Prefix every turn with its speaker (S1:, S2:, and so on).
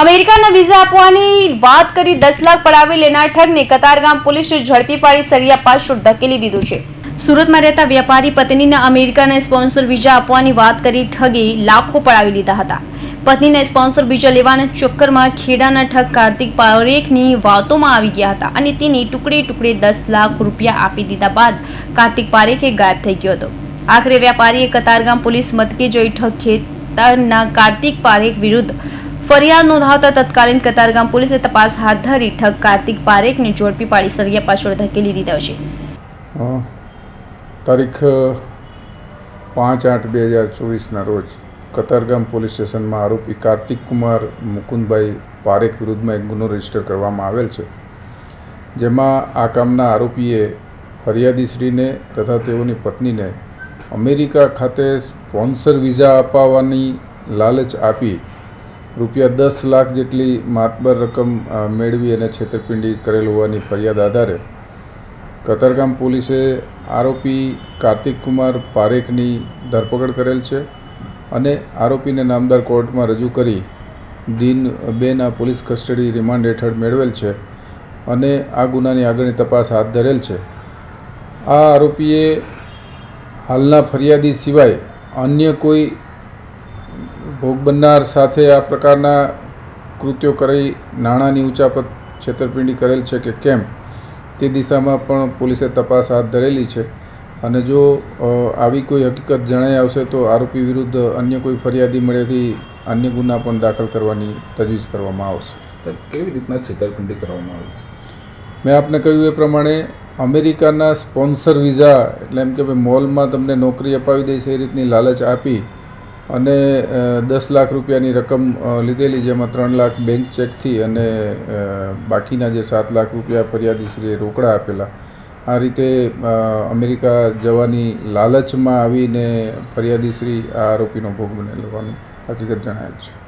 S1: અમેરિકાના વિઝા આપવાની વાત કરી દસ લાખ પડાવી લેનાર ઠગને કતારગામ પોલીસે ઝડપી પાડી સરિયા પાછળ ધકેલી દીધું છે. સુરતમાં રહેતા વેપારી પત્નીને અમેરિકાના સ્પોન્સર વિઝા આપવાની વાત કરી ઠગે લાખો પડાવી લીધા હતા. પત્નીને સ્પોન્સર વિઝા લેવાના ચક્કરમાં ખેડાના ઠગ કાર્તિક પારેખની વાતોમાં આવી ગયા હતા અને તેની ટુકડે ટુકડે દસ લાખ રૂપિયા આપી દીધા બાદ કાર્તિક પારેખે ગાયબ થઈ ગયો હતો. આખરે વેપારીએ કતારગામ પોલીસ મથકે જોઈ ઠગ ખેતરના કાર્તિક પારેખ વિરુદ્ધ ફરિયાદ નોંધાવતા તત્કાલીન કતારગામ પોલીસે તપાસ હાથ ધરી ઠગ કાર્તિક પારેખને ઝડપી પાડી સરિયા પાછળ ધકેલી દીધો છે.
S2: તારીખ પાંચ આઠ બે હજાર ચોવીસના રોજ કતારગામ પોલીસ સ્ટેશનમાં આરોપી કાર્તિક કુમાર મુકુંદભાઈ પારેખ વિરુદ્ધમાં એક ગુનો રજિસ્ટર કરવામાં આવેલ છે. જેમાં આ કામના આરોપીએ ફરિયાદીશ્રીને તથા તેઓની પત્નીને અમેરિકા ખાતે સ્પોન્સર વિઝા અપાવવાની લાલચ આપી રૂપિયા દસ લાખ જેટલી માતબર રકમ મેળવી અને છેતરપિંડી કરેલ હોવાની ફરિયાદ આધારે કતરગામ પોલીસે આરોપી કાર્તિક કુમાર પારેખની ધરપકડ કરેલ છે અને આરોપીને નામદાર કોર્ટમાં રજૂ કરી દિન બેના પોલીસ કસ્ટડી રિમાન્ડ હેઠળ મેળવેલ છે અને આ ગુનાની આગળની તપાસ હાથ ધરેલ છે. આ આરોપીએ હાલના ફરિયાદી સિવાય અન્ય કોઈ ભોગ બનનાર સાથે આ પ્રકારના કૃત્યો કરી નાણાંની ઉચાપત છેતરપિંડી કરેલ છે કે કેમ? તે દિશામાં પણ પોલીસે તપાસ હાથ ધરેલી છે. અને જો આવી કોઈ હકીકત જણાઈ આવશે તો આરોપી વિરુદ્ધ અન્ય કોઈ ફરિયાદી મળેથી અન્ય ગુના પણ દાખલ કરવાની તજવીજ કરવામાં આવશે.
S3: કેવી રીતના છેતરપિંડી કરવામાં આવી છે?
S2: મેં આપને કહ્યું એ પ્રમાણે અમેરિકાના સ્પોન્સર વિઝા એટલે એમ કે ભાઈ મોલમાં તમને નોકરી અપાવી દે છે એ રીતની લાલચ આપી અને દસ લાખ રૂપિયાની રકમ લીધેલી જેમાં ત્રણ લાખ બેંક ચેકથી અને બાકીના જે સાત લાખ રૂપિયા ફરિયાદીશ્રીએ રોકડા આપેલા, આ રીતે અમેરિકા જવાની લાલચમાં આવીને ફરિયાદીશ્રી આ આરોપીનો ભોગ બનેલ હોવાનું હકીકત જણાયેલ છે.